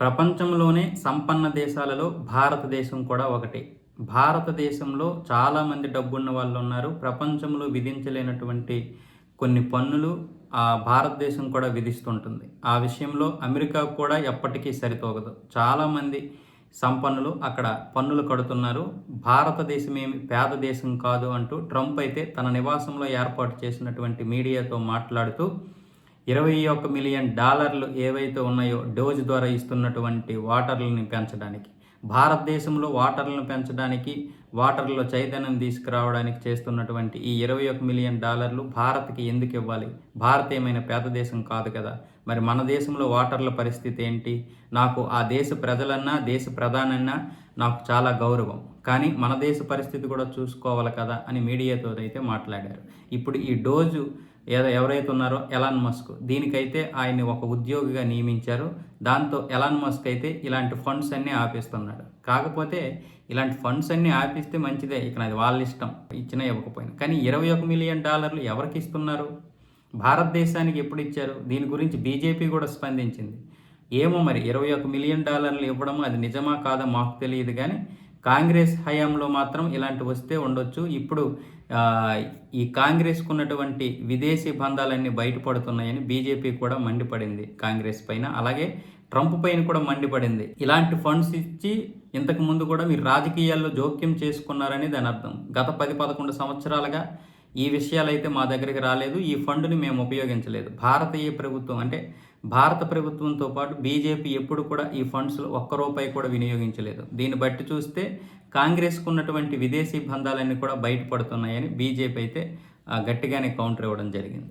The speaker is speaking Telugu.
ప్రపంచంలోనే సంపన్న దేశాలలో భారతదేశం కూడా ఒకటి. భారతదేశంలో చాలామంది డబ్బున్న వాళ్ళు ఉన్నారు. ప్రపంచంలో విధించలేనటువంటి కొన్ని పన్నులు ఆ భారతదేశం కూడా విధిస్తుంటుంది. ఆ విషయంలో అమెరికా కూడా ఎప్పటికీ సరితోగదు. చాలామంది సంపన్నులు అక్కడ పన్నులు కడుతున్నారు. భారతదేశం ఏమి పేద దేశం కాదు అంటూ ట్రంప్ అయితే తన నివాసంలో ఏర్పాటు చేసినటువంటి మీడియాతో మాట్లాడుతూ ఇరవై ఒక్క మిలియన్ డాలర్లు ఏవైతే ఉన్నాయో డోజ్ ద్వారా ఇస్తున్నటువంటి వాటర్లను పెంచడానికి భారతదేశంలో వాటర్లను పెంచడానికి వాటర్లో చైతన్యం తీసుకురావడానికి చేస్తున్నటువంటి ఈ ఇరవై ఒక మిలియన్ డాలర్లు భారత్కి ఎందుకు ఇవ్వాలి? భారత్ ఏమైనా పేద దేశం కాదు కదా. మరి మన దేశంలో వాటర్ల పరిస్థితి ఏంటి? నాకు ఆ దేశ ప్రజలన్నా దేశ ప్రధానన్నా నాకు చాలా గౌరవం. కానీ మన దేశ పరిస్థితి కూడా చూసుకోవాలి కదా అని మీడియాతో అయితే మాట్లాడారు. ఇప్పుడు ఈ డోజు ఏదో ఎవరైతే ఉన్నారో ఎలాన్ మస్క్. దీనికైతే ఆయన్ని ఒక ఉద్యోగిగా నియమించారు. దాంతో ఎలాన్ మస్క్ అయితే ఇలాంటి ఫండ్స్ అన్నీ ఆపిస్తున్నాడు. కాకపోతే ఇలాంటి ఫండ్స్ అన్నీ ఆపిస్తే మంచిదే. ఇక అది వాళ్ళ ఇష్టం. ఇచ్చినా ఇవ్వకపోయినా. కానీ ఇరవై ఒక మిలియన్ డాలర్లు ఎవరికి ఇస్తున్నారు? భారతదేశానికి ఎప్పుడు ఇచ్చారు? దీని గురించి బీజేపీ కూడా స్పందించింది. ఏమో మరి ఇరవై ఒక మిలియన్ డాలర్లు ఇవ్వడం అది నిజమా కాదా మాకు తెలియదు కానీ కాంగ్రెస్ హయాంలో మాత్రం ఇలాంటి వస్తే ఉండొచ్చు. ఇప్పుడు ఈ కాంగ్రెస్కు ఉన్నటువంటి విదేశీ బంధాలన్నీ బయటపడుతున్నాయని బీజేపీ కూడా మండిపడింది కాంగ్రెస్ పైన. అలాగే ట్రంప్ పైన కూడా మండిపడింది. ఇలాంటి ఫండ్స్ ఇచ్చి ఇంతకు ముందు కూడా మీరు రాజకీయాల్లో జోక్యం చేసుకున్నారని దాని అర్థం. గత పది పదకొండు సంవత్సరాలుగా ఈ విషయాలు అయితే మా దగ్గరికి రాలేదు. ఈ ఫండ్ని మేము ఉపయోగించలేదు. భారతీయ ప్రభుత్వం అంటే భారత ప్రభుత్వంతో పాటు బీజేపీ ఎప్పుడు కూడా ఈ ఫండ్స్లో ఒక్క రూపాయి కూడా వినియోగించలేదు. దీన్ని బట్టి చూస్తే కాంగ్రెస్కు ఉన్నటువంటి విదేశీ బంధాలన్నీ కూడా బయటపడుతున్నాయని బీజేపీ అయితే గట్టిగానే కౌంటర్ ఇవ్వడం జరిగింది.